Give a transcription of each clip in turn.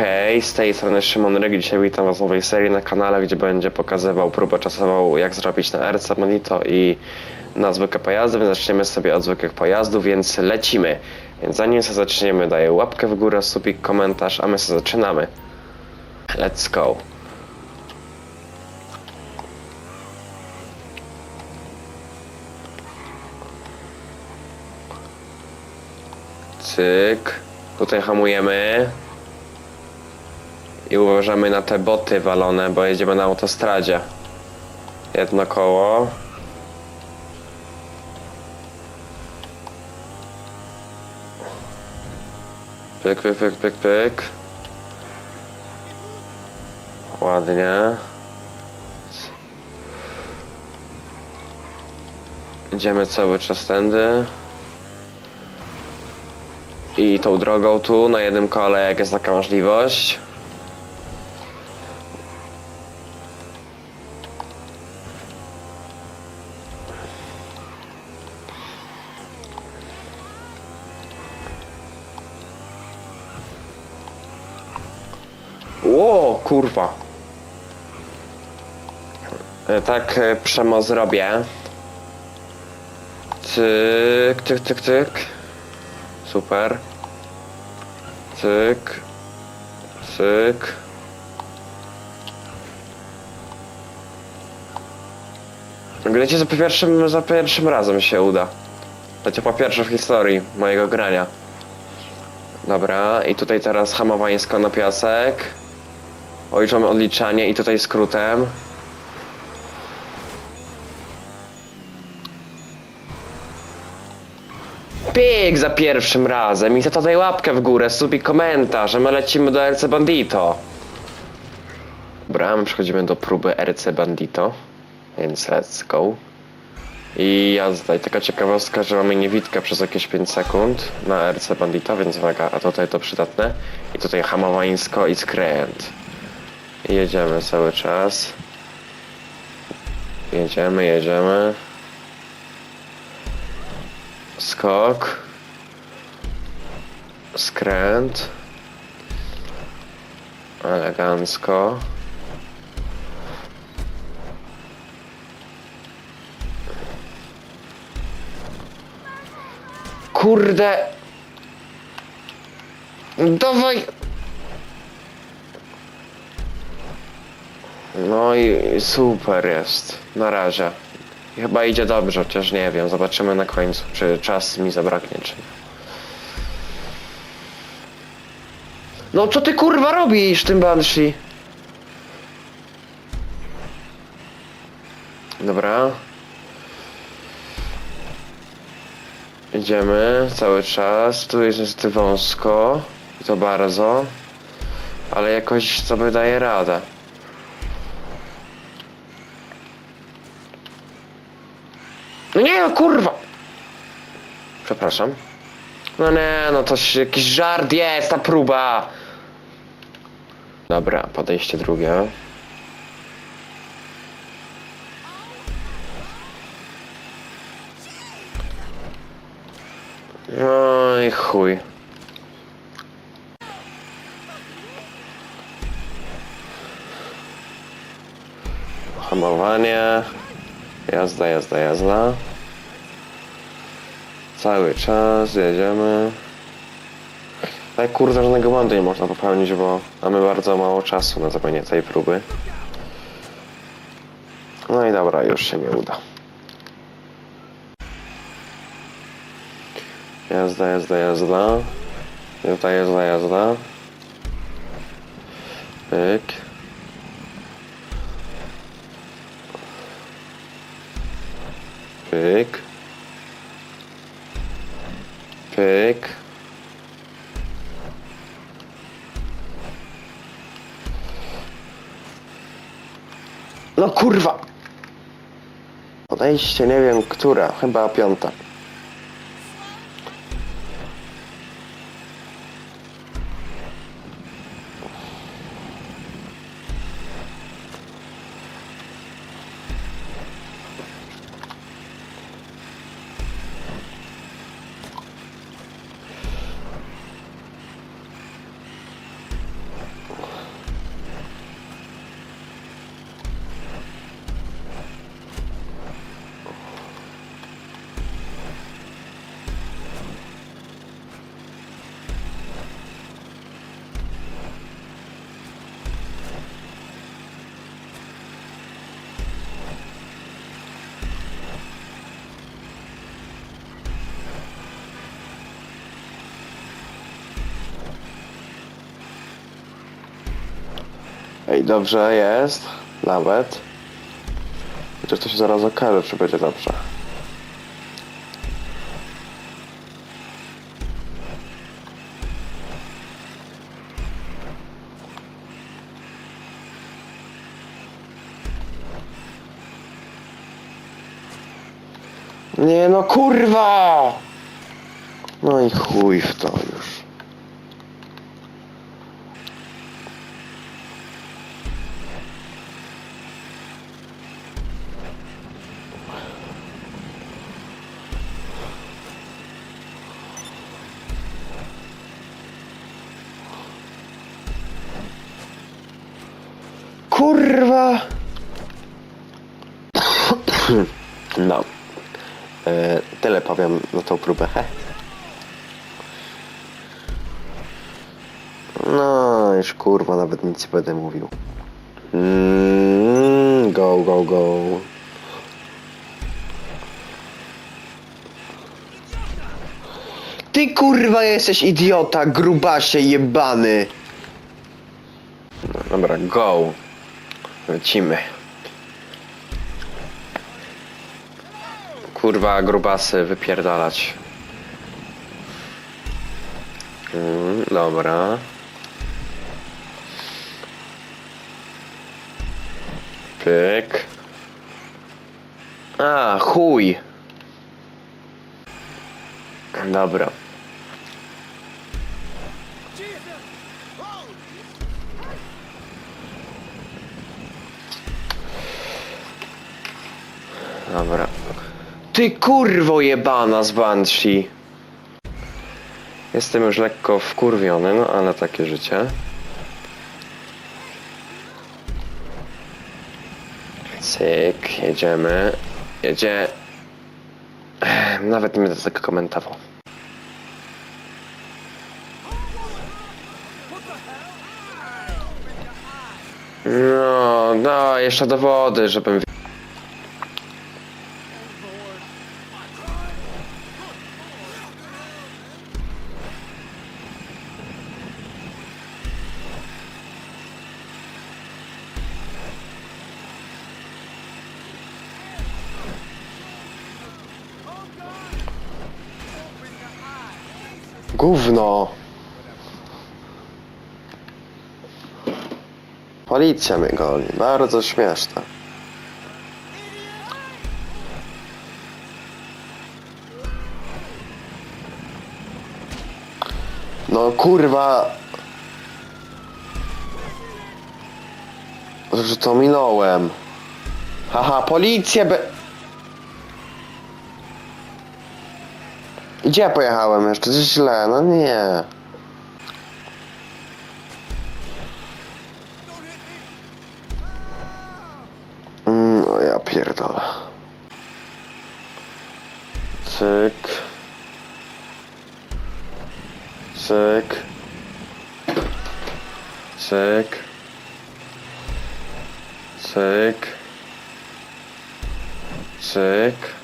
Hej, z tej strony Szymon Ryg. Dzisiaj witam Was w nowej serii na kanale, gdzie będzie pokazywał próbę czasową, jak zrobić na RC Monito i na zwykłe pojazdy. Więc zaczniemy sobie od zwykłych pojazdów, więc lecimy. Więc zanim się zaczniemy, daję łapkę w górę, subik, komentarz, a my się zaczynamy. Let's go. Cyk. Tutaj hamujemy. I uważamy na te boty walone, bo jedziemy na autostradzie. Jedno koło. Pyk, pyk, pyk, pyk, pyk. Ładnie. Idziemy cały czas tędy. I tą drogą tu, na jednym kole, jak jest taka możliwość. Ło, kurwa. E, Tak e, przemo zrobię. Cyk, cyk, cyk, cyk. Super. Cyk. Cyk. Grajcie za pierwszym, za pierwszym razem się uda. Będzie po pierwsze w historii mojego grania. Dobra, i tutaj teraz hamowańsko na piasek. Ojczamy odliczanie i tutaj skrótem. Pyk za pierwszym razem i za to daj łapkę w górę, subik komentarz, że my lecimy do RC Bandito. Dobra, my przechodzimy do próby RC Bandito, więc let's go. I jazda, i taka ciekawostka, że mamy niewidkę przez jakieś 5 sekund na RC Bandito, więc uwaga, a tutaj to przydatne. I tutaj hamowańsko i skręt. Jedziemy cały czas. Jedziemy, jedziemy. Skok. Skręt. Elegancko. Kurde. Dawaj. No i super jest. Na razie. Chyba idzie dobrze, chociaż nie wiem. Zobaczymy na końcu, czy czas mi zabraknie, czy nie. No co ty kurwa robisz tym Banshee? Dobra. Idziemy cały czas. Tu jest niestety wąsko. I to bardzo. Ale jakoś sobie daje radę. No nie, no kurwa! Przepraszam. No nie, no to jakiś żart jest, ta próba! Dobra, podejście drugie. I chuj. Hamowanie. Jazda, jazda, jazda. Cały czas jedziemy. Tak kurde, żadnego błędu nie można popełnić, bo mamy bardzo mało czasu na zrobienie tej próby. No i dobra, już się nie uda. Jazda, jazda, jazda. Jazda, jazda, jazda. Pyk. Pyk. Pyk. No kurwa! Podejście nie wiem która, chyba piąta. Ej, dobrze jest. Nawet. Chociaż to się zaraz okaże, czy będzie dobrze. Nie no kurwa! No i chuj w to już. Kurwa! No. E, tyle powiem na tą próbę. He. No, już kurwa, nawet nic nie będę mówił. Mm, go, go, go. Ty kurwa jesteś idiota, grubasie jebany. No, dobra, go. Lecimy. Kurwa, grubasy, wypierdalać. Mm, dobra. Pyk. A, chuj. Dobra. Dobra. Ty kurwo jebana z Banshee. Jestem już lekko wkurwiony, no ale takie życie. Cyk, jedziemy. Jedzie. Nawet nie będę tego komentował. No, no, jeszcze dowody, żebym Gówno. Policja mnie goni. Bardzo śmieszne. No kurwa. Że to minąłem. Haha, policja be... Gdzie ja pojechałem jeszcze? Źle, no nie. No ja pierdolę. Cyk. Cyk. Cyk. Cyk. Cyk.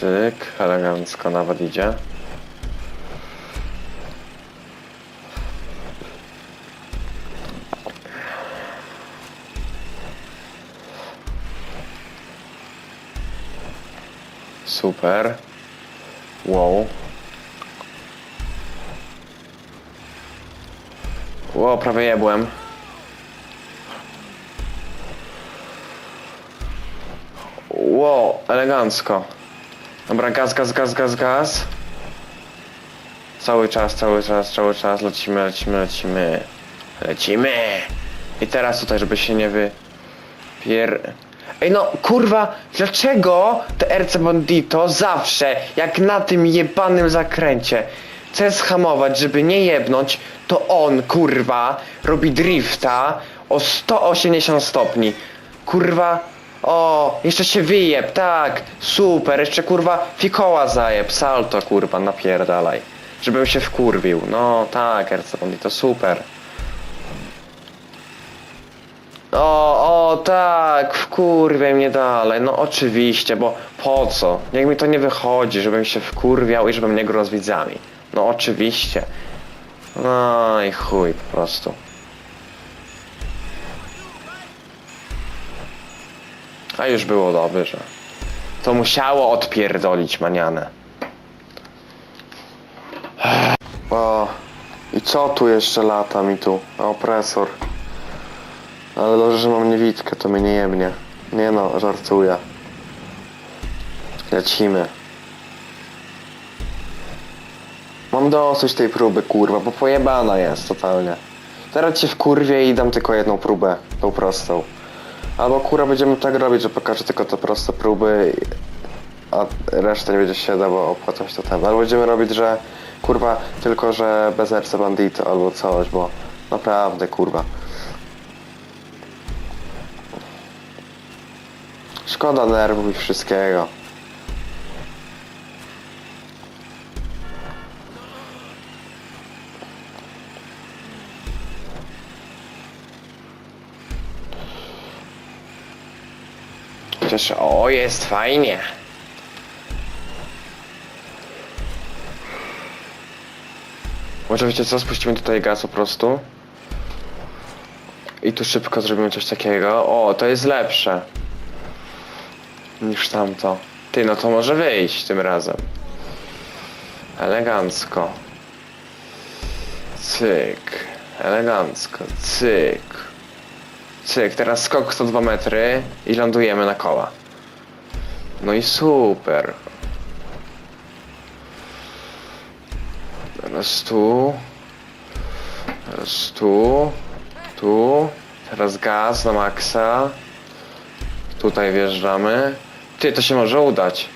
Cyk, elegancko nawet idzie. Super. Wow. Wow, prawie jebłem. Wow, elegancko. Dobra, gaz, gaz, gaz, gaz, gaz. Cały czas, cały czas, cały czas. Lecimy, lecimy, lecimy. Lecimy. I teraz tutaj, żeby się nie wy... Pier... Ej no, kurwa, dlaczego te RC Bandito zawsze, jak na tym jebanym zakręcie, chce schamować, żeby nie jebnąć, to on, kurwa, robi drifta o 180 stopni. Kurwa, o, jeszcze się wyjeb, tak, super, jeszcze kurwa fikoła zajeb, salto kurwa, napierdalaj. Żebym się wkurwił, no tak, RC Bandito, super. O, o, tak, wkurwiaj mnie dalej. No oczywiście, bo po co? Jak mi to nie wychodzi, żebym się wkurwiał i żebym nie grał z widzami. No oczywiście. No i chuj po prostu. A już było dobrze. To musiało odpierdolić manianę. O, i co tu jeszcze lata mi tu? Opresor. Ale dobrze, że mam niewidkę, to mnie nie jebnie. Nie no, żartuję. Lecimy. Mam dosyć tej próby, kurwa, bo pojebana jest totalnie. Teraz cię w kurwie i dam tylko jedną próbę, tą prostą. Albo kurwa będziemy tak robić, że pokażę tylko te proste próby, a reszta nie będzie się dało opłacać to ten. Albo będziemy robić, że kurwa tylko, że bez RC Bandito albo coś, bo naprawdę kurwa. Szkoda nerwów i wszystkiego. Chociaż o, jest fajnie. Może wiecie co, spuścimy tutaj gaz po prostu. I tu szybko zrobimy coś takiego. O, to jest lepsze. Niż tamto. Ty, no to może wyjść tym razem. Elegancko. Cyk. Elegancko. Cyk. Cyk, teraz skok 102 metry i lądujemy na koła. No i super. Teraz tu. Teraz tu. Tu. Teraz gaz na maksa. Tutaj wjeżdżamy. Ty, to się może udać.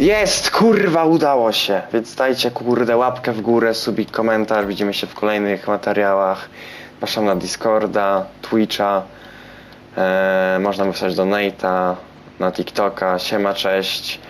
Jest, kurwa, udało się. Więc dajcie, kurde, łapkę w górę, subik, komentarz. Widzimy się w kolejnych materiałach. Zapraszam na Discorda, Twitcha. E, można wysłać donate'a na TikToka. Siema, cześć.